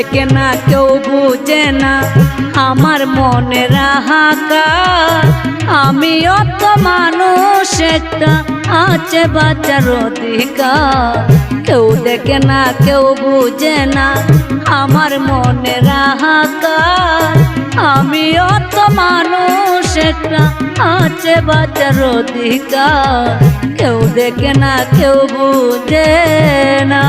দেখে না কেউ বুঝে না। আমার মনে হাহাকার আমি অত মানুষ, একটা আছে বাচ্চার অধিকার। কেউ দেখে না, কেউ বুঝে না। আমার মনে হাহাকার আমি অত মানুষ, একটা আছে বাচ্চার অধিকার। কেউ দেখে না, কেউ বুঝে না।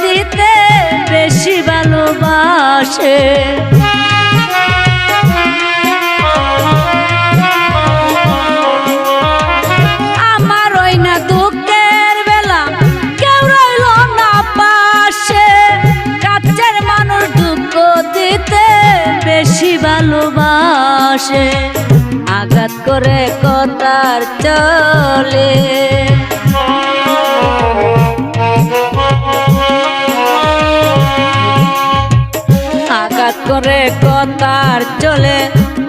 দিতে বেশি ভালোবাসে। আমার রই না দুঃখের বেলা মানুষ বেশি ভালোবাসে। আঘাত করে কথার চলে। কথার চলে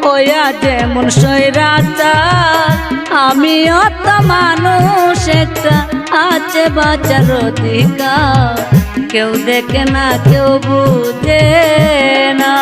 ওয়া যেমন সৈরাচার আমি অত মানুষ একটা, আছে বাঁচার অধিকার। কেউ দেখে না, কেউ বুঝে না।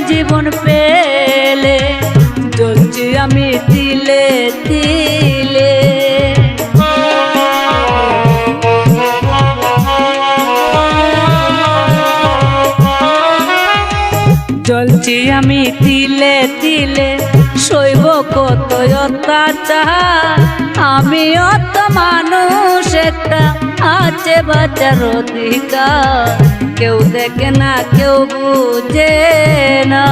জীবন পেলে চলছি আমি দিলে দিলে চলছি আমি তিলে তিলে শৈব কত অত্যাচার? আমি অত মানুষ একটা, আছে বাচ্চার অধিকার। কেউ দেখে না কেউ বুঝে না।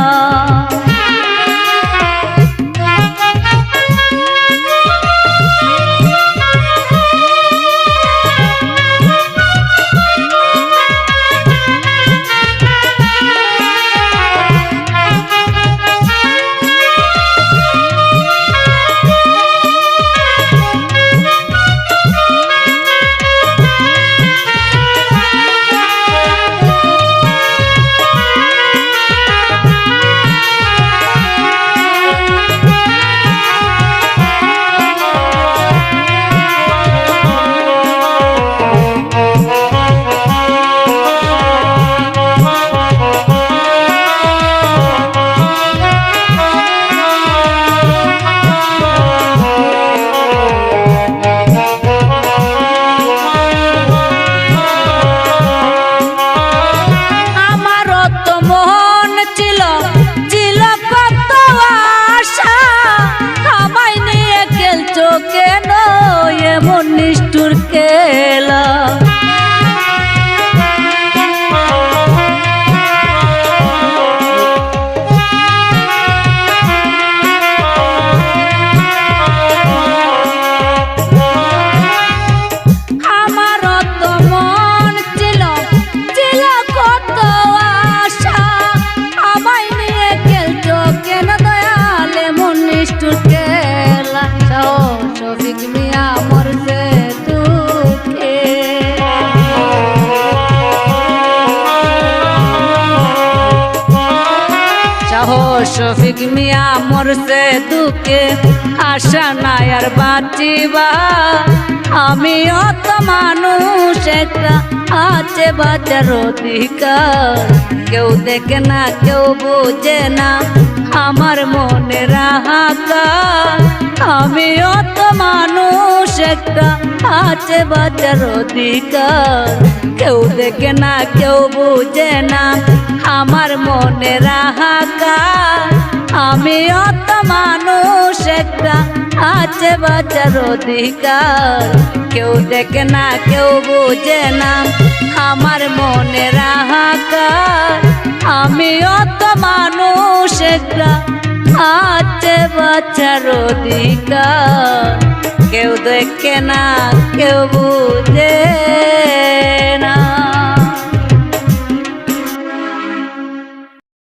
শফিক মিয়া মরছে দুঃখে, আশা নাই আর বাঁচিবা। আমি অত মানুষ, একটা আছে বাচ্চার অধিকার। কেউ দেখে না, কেউ বোঝে না, আমার মনে হাহাকার আমি অত মানুষ একটা আছে বাচ্চার অধিকার। কেউ দেখে না, কেউ বুঝে না, আমার মনে হাহাকার আমি অত মানুষ একটা আছে বাচ্চার অধিকার। কেউ দেখে না, কেউ বুঝে না, আমার মনে হাহাকার আমি অত মানুষ একটা আছে বাচ্চার অধিকার কেউ দেখে না কেউ বুঝে না।